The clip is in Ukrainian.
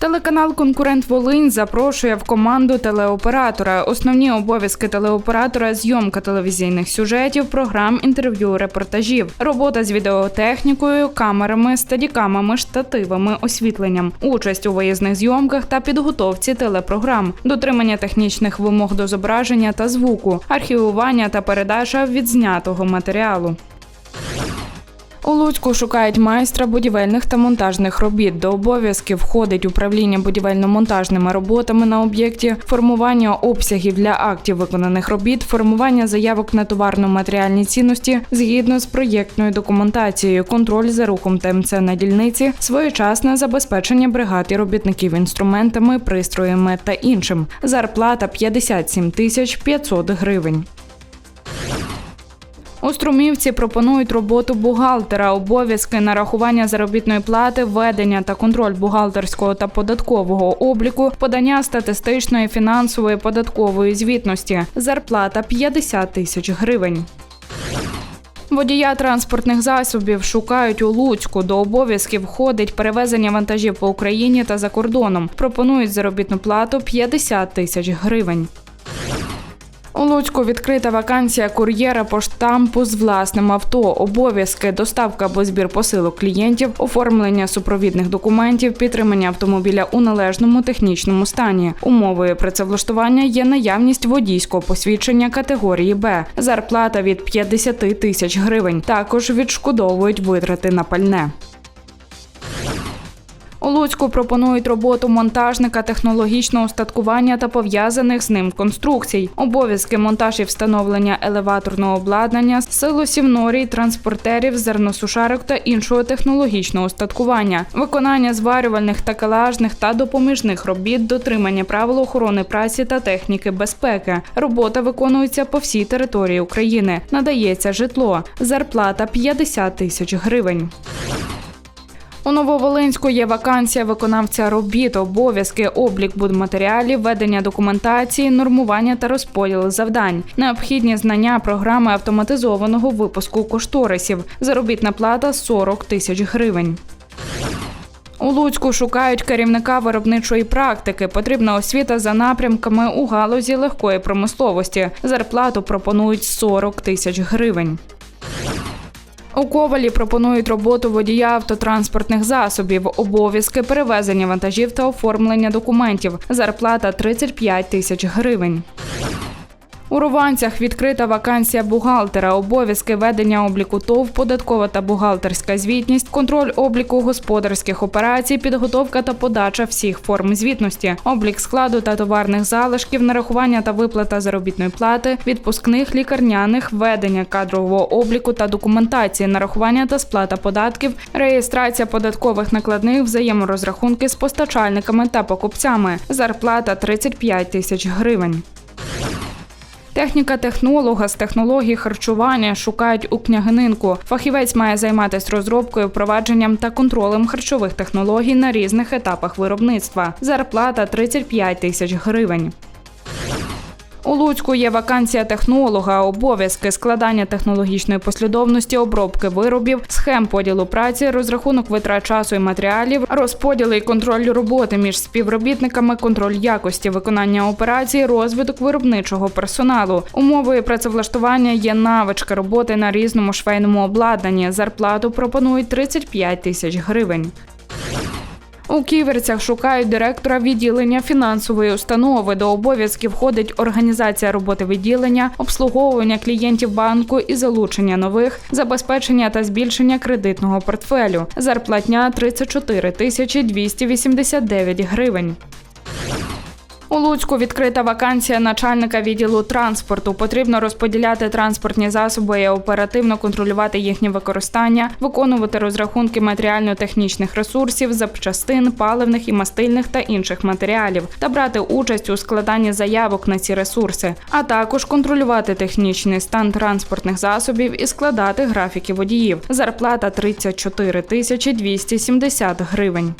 Телеканал Конкурент Волинь запрошує в команду телеоператора. Основні обов'язки телеоператора зйомка телевізійних сюжетів, програм, інтерв'ю, репортажів, робота з відеотехнікою, камерами, стадікамами, штативами, освітленням, участь у виїзних зйомках та підготовці телепрограм, дотримання технічних вимог до зображення та звуку, архівування та передача відзнятого матеріалу. У Луцьку шукають майстра будівельних та монтажних робіт. До обов'язків входить управління будівельно-монтажними роботами на об'єкті, формування обсягів для актів виконаних робіт, формування заявок на товарно-матеріальні цінності згідно з проєктною документацією, контроль за рухом ТМЦ на дільниці, своєчасне забезпечення бригад і робітників інструментами, пристроями та іншим. Зарплата 57 тисяч 500 гривень. У Струмівці пропонують роботу бухгалтера, обов'язки нарахування заробітної плати, ведення та контроль бухгалтерського та податкового обліку, подання статистичної, фінансової, податкової звітності. Зарплата 50 тисяч гривень. Водія транспортних засобів шукають у Луцьку. До обов'язків входить перевезення вантажів по Україні та за кордоном. Пропонують заробітну плату 50 тисяч гривень. Луцьку відкрита вакансія кур'єра по штампу з власним авто, обов'язки, доставка або збір посилок клієнтів, оформлення супровідних документів, підтримання автомобіля у належному технічному стані. Умовою працевлаштування є наявність водійського посвідчення категорії Б, зарплата від 50 тисяч гривень. Також відшкодовують витрати на пальне. У Луцьку пропонують роботу монтажника технологічного устаткування та пов'язаних з ним конструкцій, обов'язки монтаж і встановлення елеваторного обладнання, силосів норій, транспортерів, зерносушарок та іншого технологічного устаткування, виконання зварювальних такелажних та допоміжних робіт, дотримання правил охорони праці та техніки безпеки. Робота виконується по всій території України. Надається житло. Зарплата 50 тисяч гривень. У Нововолинську є вакансія виконавця робіт, обов'язки, облік будматеріалів, ведення документації, нормування та розподіл завдань, необхідні знання програми автоматизованого випуску кошторисів. Заробітна плата 40 тисяч гривень. У Луцьку шукають керівника виробничої практики. Потрібна освіта за напрямками у галузі легкої промисловості. Зарплату пропонують 40 тисяч гривень. У Ковалі пропонують роботу водія автотранспортних засобів, обов'язки перевезення вантажів та оформлення документів. Зарплата 35 тисяч гривень. У Рованцях відкрита вакансія бухгалтера, обов'язки ведення обліку ТОВ, податкова та бухгалтерська звітність, контроль обліку господарських операцій, підготовка та подача всіх форм звітності, облік складу та товарних залишків, нарахування та виплата заробітної плати, відпускних лікарняних, ведення кадрового обліку та документації, нарахування та сплата податків, реєстрація податкових накладних, взаєморозрахунки з постачальниками та покупцями. Зарплата 35 тисяч гривень. Техніка технолога з технології харчування шукають у княгининку. Фахівець має займатися розробкою, впровадженням та контролем харчових технологій на різних етапах виробництва. Зарплата 35 тисяч гривень. У Луцьку є вакансія технолога, обов'язки складання технологічної послідовності, обробки виробів, схем поділу праці, розрахунок витрат часу і матеріалів, розподіли і контроль роботи між співробітниками, контроль якості виконання операцій, розвиток виробничого персоналу. Умовою працевлаштування є навички роботи на різному швейному обладнанні. Зарплату пропонують 35 тисяч гривень. У ківерцях шукають директора відділення фінансової установи. До обов'язків входить організація роботи відділення, обслуговування клієнтів банку і залучення нових, забезпечення та збільшення кредитного портфелю. Зарплатня 34 тисячі 289 гривень. У Луцьку відкрита вакансія начальника відділу транспорту. Потрібно розподіляти транспортні засоби і оперативно контролювати їхнє використання, виконувати розрахунки матеріально-технічних ресурсів, запчастин, паливних і мастильних та інших матеріалів та брати участь у складанні заявок на ці ресурси, а також контролювати технічний стан транспортних засобів і складати графіки водіїв. Зарплата 34 тисячі 270 гривень.